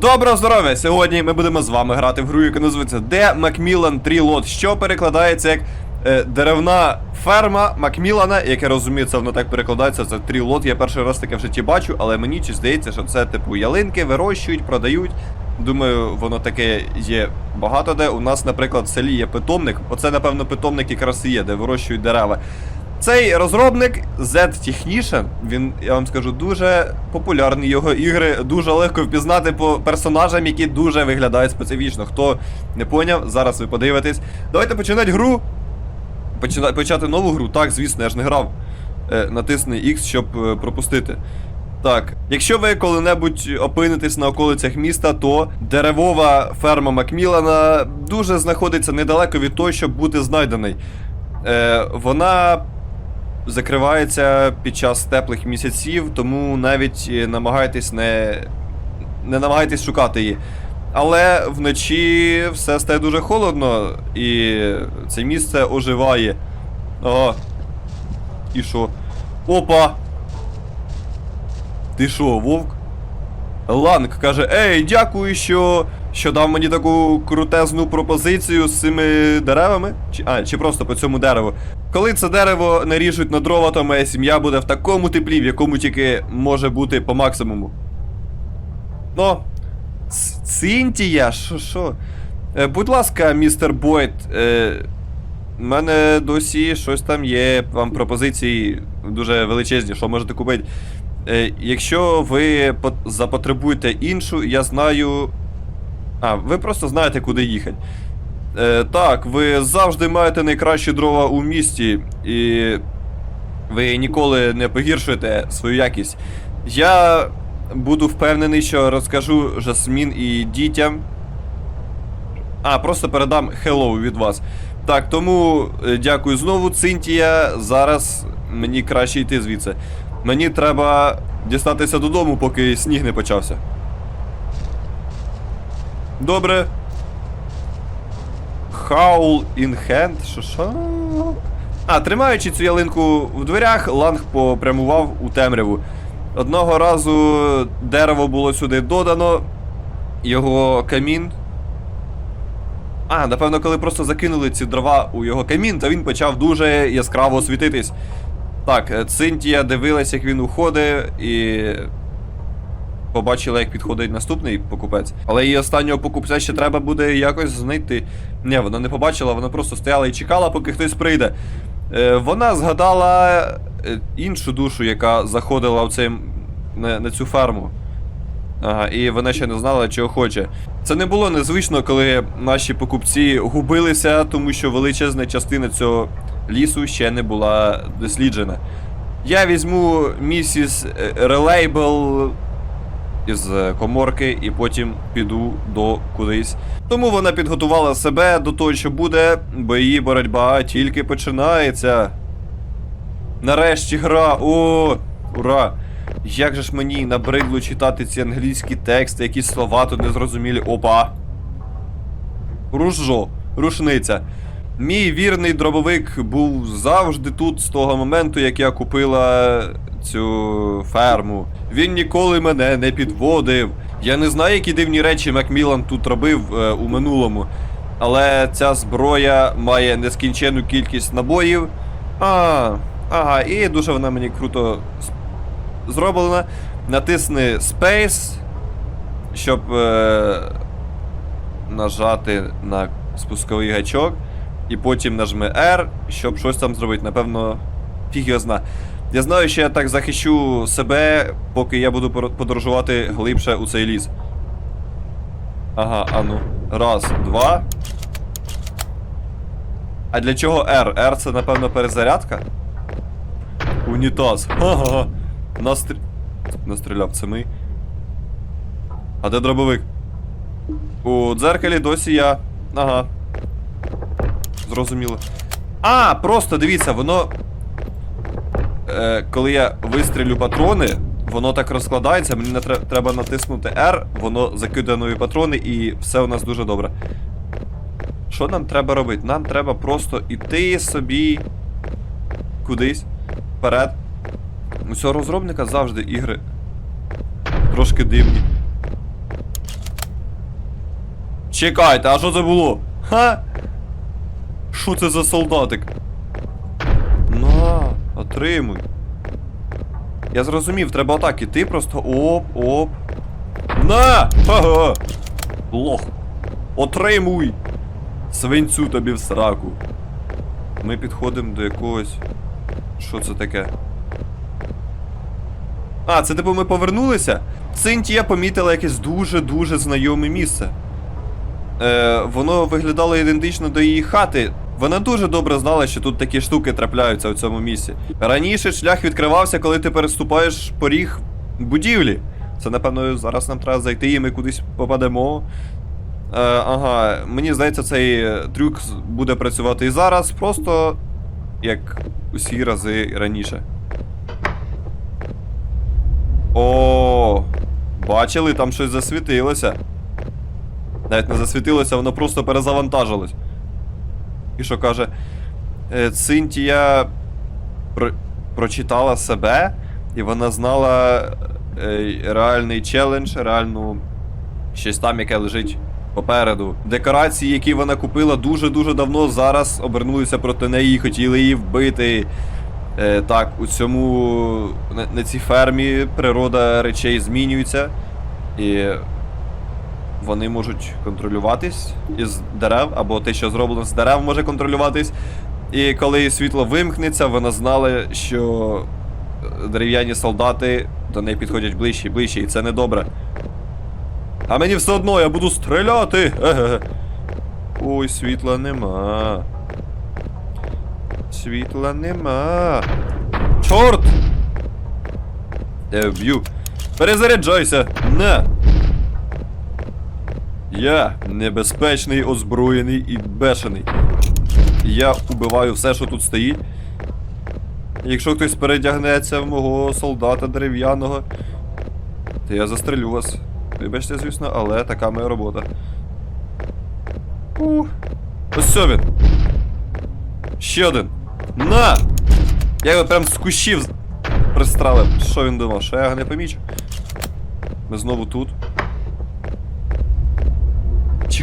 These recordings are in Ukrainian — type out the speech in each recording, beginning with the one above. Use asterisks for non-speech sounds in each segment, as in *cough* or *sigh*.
Доброго здоров'я! Сьогодні ми будемо з вами грати в гру, яка називається The Macmillan Tree що перекладається як е, деревна ферма Макмілана, як я розумію, це воно так перекладається, це Lot. Я перший раз таке в житті бачу, але мені чи здається, що це типу ялинки вирощують, продають. Думаю, воно таке є багато де. У нас, наприклад, в селі є питомник. Оце, напевно, питомник якраз і є, де вирощують дерева. Цей розробник Z Technician, він, я вам скажу, дуже популярний. Його ігри дуже легко впізнати по персонажам, які дуже виглядають специфічно. Хто не поняв, зараз ви подивитесь. Давайте починати гру. Почина... Почати нову гру. Так, звісно, я ж не грав. Е, натисни X, щоб е, пропустити. Так, якщо ви коли-небудь опинитесь на околицях міста, то деревова ферма Макмілана дуже знаходиться недалеко від того, щоб бути знайдений. Е, вона закривається під час теплих місяців, тому навіть е, намагайтесь не, не намагайтесь шукати її. Але вночі все стає дуже холодно, і це місце оживає. Ага. І що? Опа! Ти що, вовк? Ланг каже: Ей, дякую, що, що дав мені таку крутезну пропозицію з цими деревами. Чи, а, чи просто по цьому дереву. Коли це дерево наріжуть на дрова, то моя сім'я буде в такому теплі, в якому тільки може бути по максимуму. Ну, Цинтія, що що? Е, будь ласка, містер Бойт, е, в мене досі щось там є, вам пропозиції дуже величезні, що можете купити. Е, якщо ви запотребуєте іншу, я знаю. А, ви просто знаєте, куди їхати. Е, так, ви завжди маєте найкращі дрова у місті, і ви ніколи не погіршуєте свою якість. Я буду впевнений, що розкажу Жасмін і дітям. А, просто передам hello від вас. Так, тому е, дякую знову, Цинтія. Зараз мені краще йти звідси. Мені треба дістатися додому, поки сніг не почався. Добре. Howl in hand? Що що? А, тримаючи цю ялинку в дверях, Ланг попрямував у темряву. Одного разу дерево було сюди додано, його камін. А, напевно, коли просто закинули ці дрова у його камін, то він почав дуже яскраво світитись. Так, Цинтія дивилась, як він уходить, і побачила, як підходить наступний покупець. Але її останнього покупця ще треба буде якось знайти. Ні, вона не побачила, вона просто стояла і чекала, поки хтось прийде. Е, вона згадала е, іншу душу, яка заходила в цей, на, на цю ферму. Ага, і вона ще не знала, чого хоче. Це не було незвично, коли наші покупці губилися, тому що величезна частина цього лісу ще не була досліджена. Я візьму місіс е, Релейбл із коморки і потім піду до кудись. Тому вона підготувала себе до того, що буде, бо її боротьба тільки починається. Нарешті гра. О, ура! Як же ж мені набридло читати ці англійські тексти, якісь слова тут незрозумілі. Опа. Ружжо, рушниця. Мій вірний дробовик був завжди тут з того моменту, як я купила цю ферму. Він ніколи мене не підводив. Я не знаю, які дивні речі Макмілан тут робив е, у минулому. Але ця зброя має нескінченну кількість набоїв. А, ага, і дуже вона мені круто зроблена. Натисни Space, щоб е, нажати на спусковий гачок. І потім нажми R, щоб щось там зробити. Напевно, фіг його зна. Я знаю, що я так захищу себе, поки я буду подорожувати глибше у цей ліс. Ага, а ну. Раз, два. А для чого R? R це, напевно, перезарядка? Унітаз. Ха-ха-ха. Настрі... Настріляв, це ми. А де дробовик? У дзеркалі досі я. Ага. Зрозуміло. А, просто дивіться, воно. Е, коли я вистрілю патрони, воно так розкладається, мені не тре- треба натиснути R, воно закидає нові патрони і все у нас дуже добре. Що нам треба робити? Нам треба просто іти собі кудись вперед. У цього розробника завжди ігри трошки дивні. Чекайте, а що це було? Ха? Що це за солдатик? На, отримуй. Я зрозумів, треба отак іти просто оп, оп. На! Ага! Лох. Отримуй! Свинцю тобі в сраку. Ми підходимо до якогось. Що це таке? А, це типу ми повернулися? Цинтія помітила якесь дуже-дуже знайоме місце. Е, воно виглядало ідентично до її хати. Вона дуже добре знала, що тут такі штуки трапляються у цьому місці. Раніше шлях відкривався, коли ти переступаєш поріг будівлі. Це, напевно, зараз нам треба зайти і ми кудись попадемо. Е, ага, мені здається, цей трюк буде працювати і зараз, просто як усі рази раніше. О, бачили, там щось засвітилося. Навіть не засвітилося, воно просто перезавантажилось. І що каже? Е, Цинтія про... прочитала себе, і вона знала е, реальний челендж, реальну щось там, яке лежить попереду. Декорації, які вона купила дуже-дуже давно, зараз обернулися проти неї хотіли її вбити. Е, так, у цьому на, на цій фермі природа речей змінюється. І вони можуть контролюватись із дерев, або те, що зроблено з дерев, може контролюватись. І коли світло вимкнеться, вона знала, що дерев'яні солдати до неї підходять ближче і ближче, і це недобре. А мені все одно, я буду стріляти. Ой, світла нема. Світла нема. Чорт! Я вб'ю. Перезаряджайся! На! Я небезпечний, озброєний і бешений. Я убиваю все, що тут стоїть. Якщо хтось передягнеться в мого солдата дерев'яного, то я застрелю вас. Вибачте, звісно, але така моя робота. Ух. Ось все він. Ще один. На! Я його прям з кущів пристрелив. Що він думав? Що я його не помічу? Ми знову тут.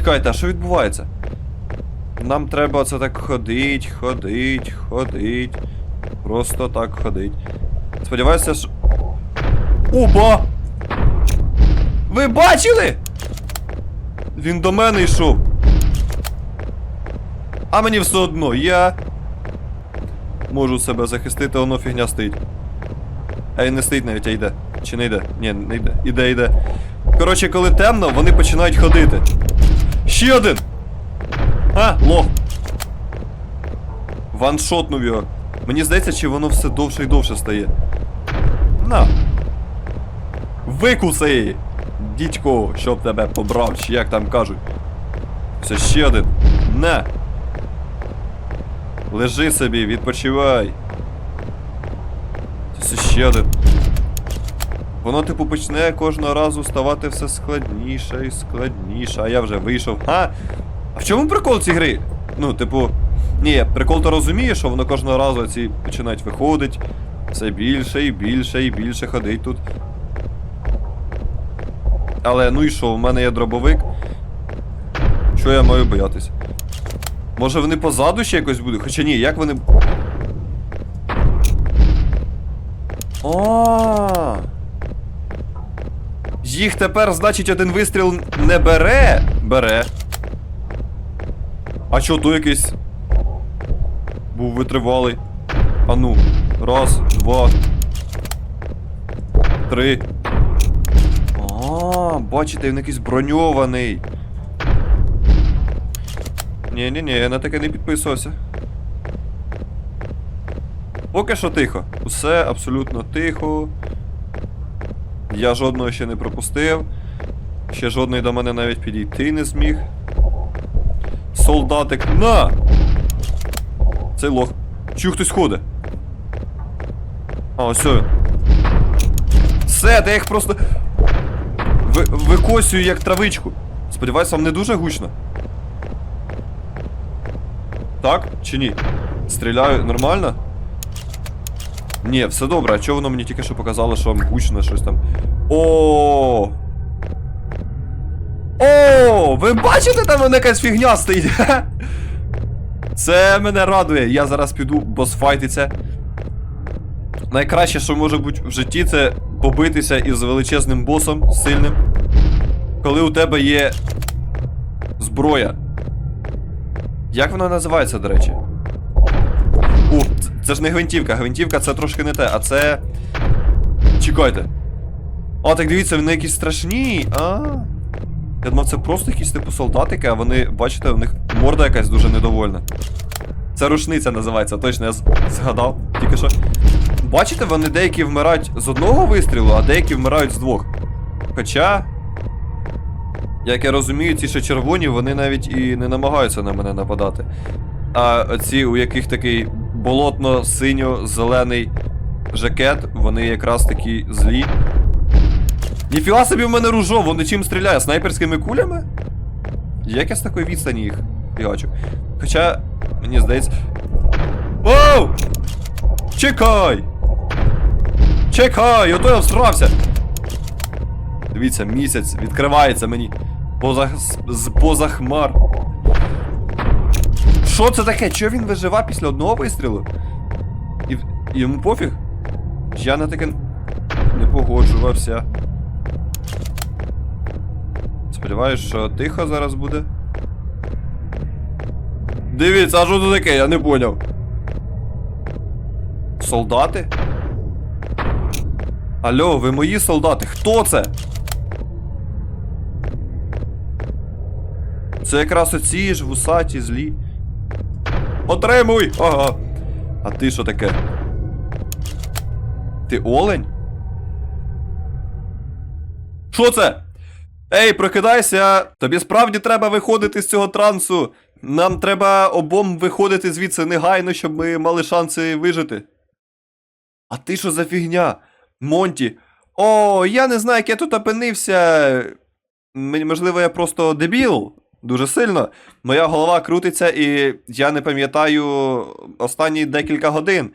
Чекайте, а що відбувається? Нам треба це так ходить, ходить, ходить. Просто так ходить. Сподіваюся, що. Опа! Ви бачили? Він до мене йшов. А мені все одно, я. Можу себе захистити, воно фігня стоїть. Ей, не стоїть навіть, а йде. Чи не йде? Ні, не йде. Іде, йде. Коротше, коли темно, вони починають ходити. Ще один! А, лох. Ваншотнув його. Мені здається, чи воно все довше і довше стає. На. Викуси! Дідько, щоб тебе побрав, чи як там кажуть. Все ще один. На. Лежи собі, відпочивай. Це ще один. Воно, типу, почне кожного разу ставати все складніше і складніше, а я вже вийшов. А? А в чому прикол цієї гри? Ну, типу. Ні, прикол то розуміє, що воно кожного разу ці починають виходить. Все більше і більше і більше ходить тут. Але ну і що, у мене є дробовик. Що я маю боятись? Може вони позаду ще якось будуть? Хоча ні, як вони. А. Їх тепер, значить, один вистріл не бере. Бере. А чо то якийсь. Був витривалий. А ну. Раз, два. Три. А, бачите, він якийсь броньований. Ні-ні-ні, я на таке не підписувався. Поки що тихо. Усе абсолютно тихо. Я жодного ще не пропустив. Ще жодний до мене навіть підійти не зміг. Солдатик. На! Цей лох. Чую, хтось ходить. А, ось він. Все, та я їх просто. Ви, викосюю як травичку. Сподіваюсь, вам не дуже гучно. Так? Чи ні? Стріляю нормально? Ні, все добре, а чого воно мені тільки що показало, що вам гучно щось там. О! О! Ви бачите, там вона якась фігня стоїть? *laughs* Це мене радує. Я зараз піду босфайтиться. Найкраще, що може бути в житті, це побитися із величезним босом сильним. Коли у тебе є зброя. Як вона називається, до речі? О, це, це ж не гвинтівка. Гвинтівка це трошки не те, а це. Чекайте. А, так дивіться, вони якісь страшні. А. Я думав, це просто якісь типу солдатики, а вони, бачите, у них морда якась дуже недовольна. Це рушниця називається, точно я згадав тільки що. Бачите, вони деякі вмирають з одного вистрілу, а деякі вмирають з двох. Хоча. Як я розумію, ці ще червоні, вони навіть і не намагаються на мене нападати. А ці, у яких такий болотно-синьо-зелений жакет, вони якраз такі злі. Ніфіга собі в мене ружо, вони чим стріляє? Снайперськими кулями? Як я з такої відстані їх фігачу? Хоча, мені здається. Оу! Чекай! Чекай! Ото я всрався! Дивіться, місяць відкривається мені. Поза, поза хмар. Що це таке? Чого він виживав після одного вистрілу? І йому пофіг? Я на таке не погоджувався. Сподіваюсь, що тихо зараз буде. Дивіться, а що це таке? Я не поняв. Солдати? Алло, ви мої солдати. Хто це? Це якраз оці ж вусаті злі. Отримуй! Ага. А ти що таке? Ти олень? Що це? Ей, прокидайся! Тобі справді треба виходити з цього трансу. Нам треба обом виходити звідси негайно, щоб ми мали шанси вижити. А ти що за фігня? Монті. О, я не знаю, як я тут опинився. Можливо, я просто дебіл. Дуже сильно. Моя голова крутиться, і я не пам'ятаю останні декілька годин.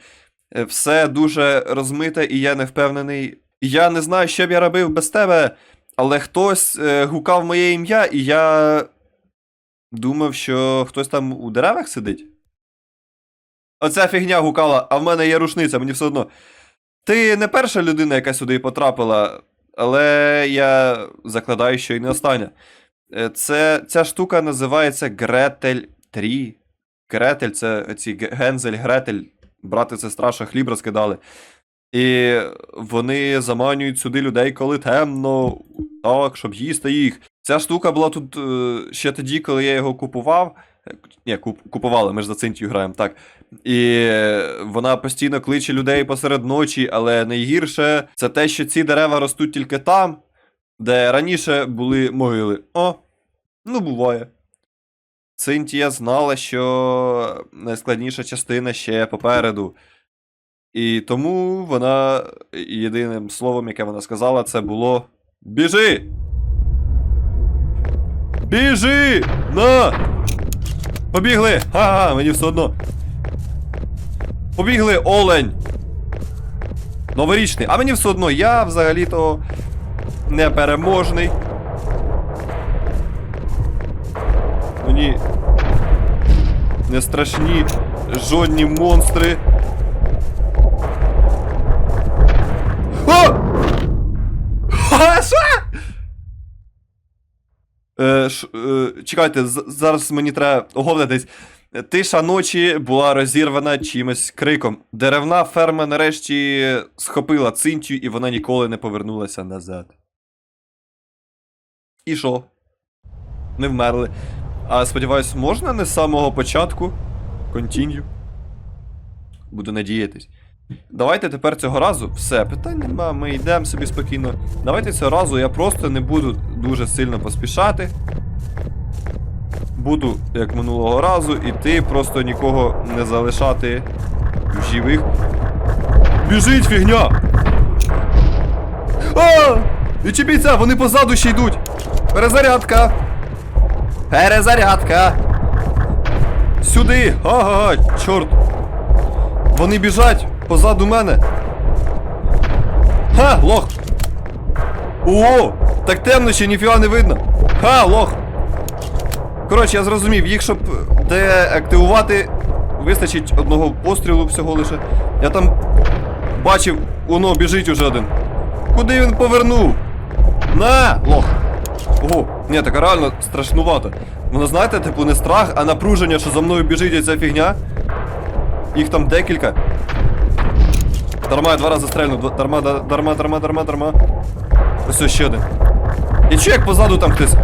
Е, Все дуже розмите, і я не впевнений. Я не знаю, що б я робив без тебе, але хтось е, гукав моє ім'я, і я думав, що хтось там у деревах сидить. Оця фігня гукала, а в мене є рушниця, мені все одно. Ти не перша людина, яка сюди потрапила, але я закладаю, що і не остання. Е, Це, ця штука називається Гретель 3. Гретель це ці Гензель, Гретель, брат і сестра, хліб розкидали. І вони заманюють сюди людей, коли темно, так, щоб їсти їх. Ця штука була тут е, ще тоді, коли я його купував. Е, Ні, куп, купували, ми ж за Цинтію граємо, так. І вона постійно кличе людей посеред ночі, але найгірше це те, що ці дерева ростуть тільки там, де раніше були могили. О, ну буває. Цинтія знала, що найскладніша частина ще попереду. І тому вона єдиним словом, яке вона сказала, це було Біжи! Біжи! На! Побігли! Ха-ха, мені все одно. Побігли, олень! Новорічний. А мені все одно, я взагалі-то непереможний. Мені не страшні жодні монстри. О! Е, ш, е, чекайте, зараз мені треба оговтатись. Тиша ночі була розірвана чимось криком. Деревна ферма нарешті схопила цинтю, і вона ніколи не повернулася назад. І що? Не вмерли. А сподіваюсь, можна не з самого початку? Continue. Буду надіятись. Давайте тепер цього разу. Все, питань нема, ми йдемо собі спокійно. Давайте цього разу я просто не буду дуже сильно поспішати. Буду, як минулого разу, іти, просто нікого не залишати в живих. Біжить фігня! А! Відчепіться, вони позаду ще йдуть! Перезарядка! Перезарядка! Сюди! Ага, чорт! Вони біжать позаду мене. Ха, лох! О, так темно ще ніфіга не видно. Ха, лох! Коротше, я зрозумів, їх щоб деактивувати, вистачить одного пострілу всього лише. Я там бачив, воно біжить уже один. Куди він повернув? На! Лох! Ого, ні, так реально страшнувато. Воно знаєте, типу, не страх, а напруження, що за мною біжить ця фігня. Їх там декілька. Дарма, я два рази стрельнув. Дарма, дарма, дарма, дарма, дарма. Ось ще один. Я чую, як позаду там хтось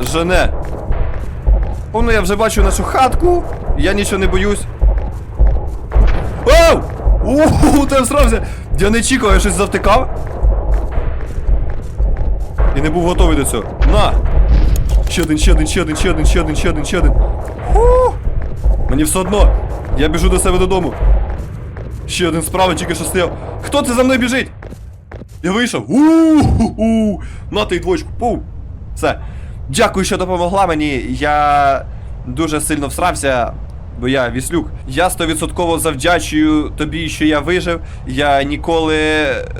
жене. Повно я вже бачу нашу хатку, я нічого не боюсь. Оу! Ууу, *laughs* ти всрався! Я не чекав, я щось завтикав. І не був готовий до цього. На! Ще один, ще один, ще один, ще один, ще один, ще один, ще один. Фу! Мені все одно. Я біжу до себе додому. Ще один справа тільки що стояв. Хто це за мною біжить? Я вийшов. У-у-у. На ти двочку. Пу. Все. Дякую, що допомогла мені. Я дуже сильно всрався, бо я віслюк. Я стовідсотково завдячую тобі, що я вижив. Я ніколи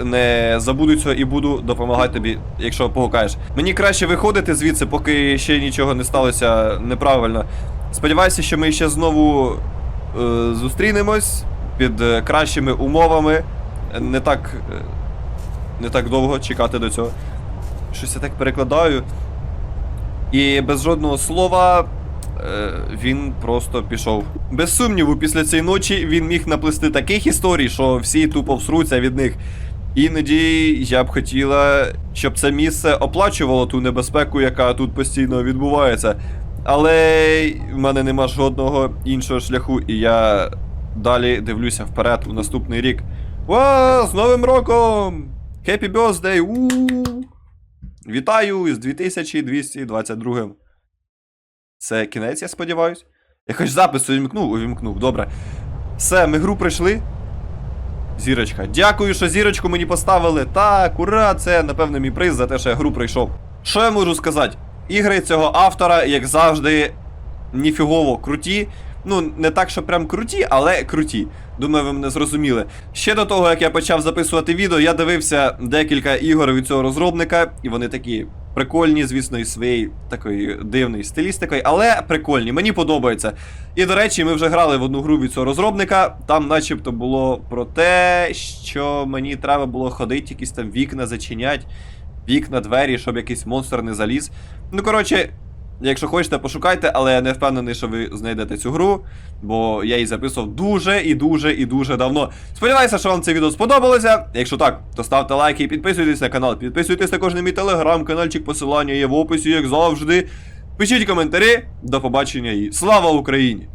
не забуду цього і буду допомагати тобі, якщо погукаєш. Мені краще виходити звідси, поки ще нічого не сталося неправильно. Сподіваюся, що ми ще знову е, зустрінемось під е, кращими умовами. Не так. е, не так довго чекати до цього. Щось я так перекладаю. І без жодного слова він просто пішов. Без сумніву, після цієї ночі він міг наплести таких історій, що всі тупо всруться від них. Іноді я б хотіла, щоб це місце оплачувало ту небезпеку, яка тут постійно відбувається. Але в мене нема жодного іншого шляху, і я далі дивлюся вперед у наступний рік. Ва, з Новим роком! Happy birthday! у Вітаю з 2222. Це кінець, я сподіваюсь. Я хоч запис увімкнув, увімкнув, добре. Все, ми гру пройшли. Зірочка. Дякую, що зірочку мені поставили. Так, ура! Це, напевно, мій приз за те, що я гру пройшов. Що я можу сказати? Ігри цього автора, як завжди, ніфігово круті. Ну, не так, що прям круті, але круті. Думаю, ви мене зрозуміли. Ще до того, як я почав записувати відео, я дивився декілька ігор від цього розробника, і вони такі прикольні, звісно, і своєю такою дивною стилістикою, але прикольні, мені подобається. І до речі, ми вже грали в одну гру від цього розробника. Там, начебто, було про те, що мені треба було ходити, якісь там вікна зачинять, вікна, двері, щоб якийсь монстр не заліз. Ну, коротше. Якщо хочете, пошукайте, але я не впевнений, що ви знайдете цю гру, бо я її записував дуже і дуже і дуже давно. Сподіваюся, що вам це відео сподобалося. Якщо так, то ставте лайки і підписуйтесь на канал. Підписуйтесь також на мій телеграм-каналчик, посилання є в описі, як завжди. Пишіть коментарі. До побачення і слава Україні!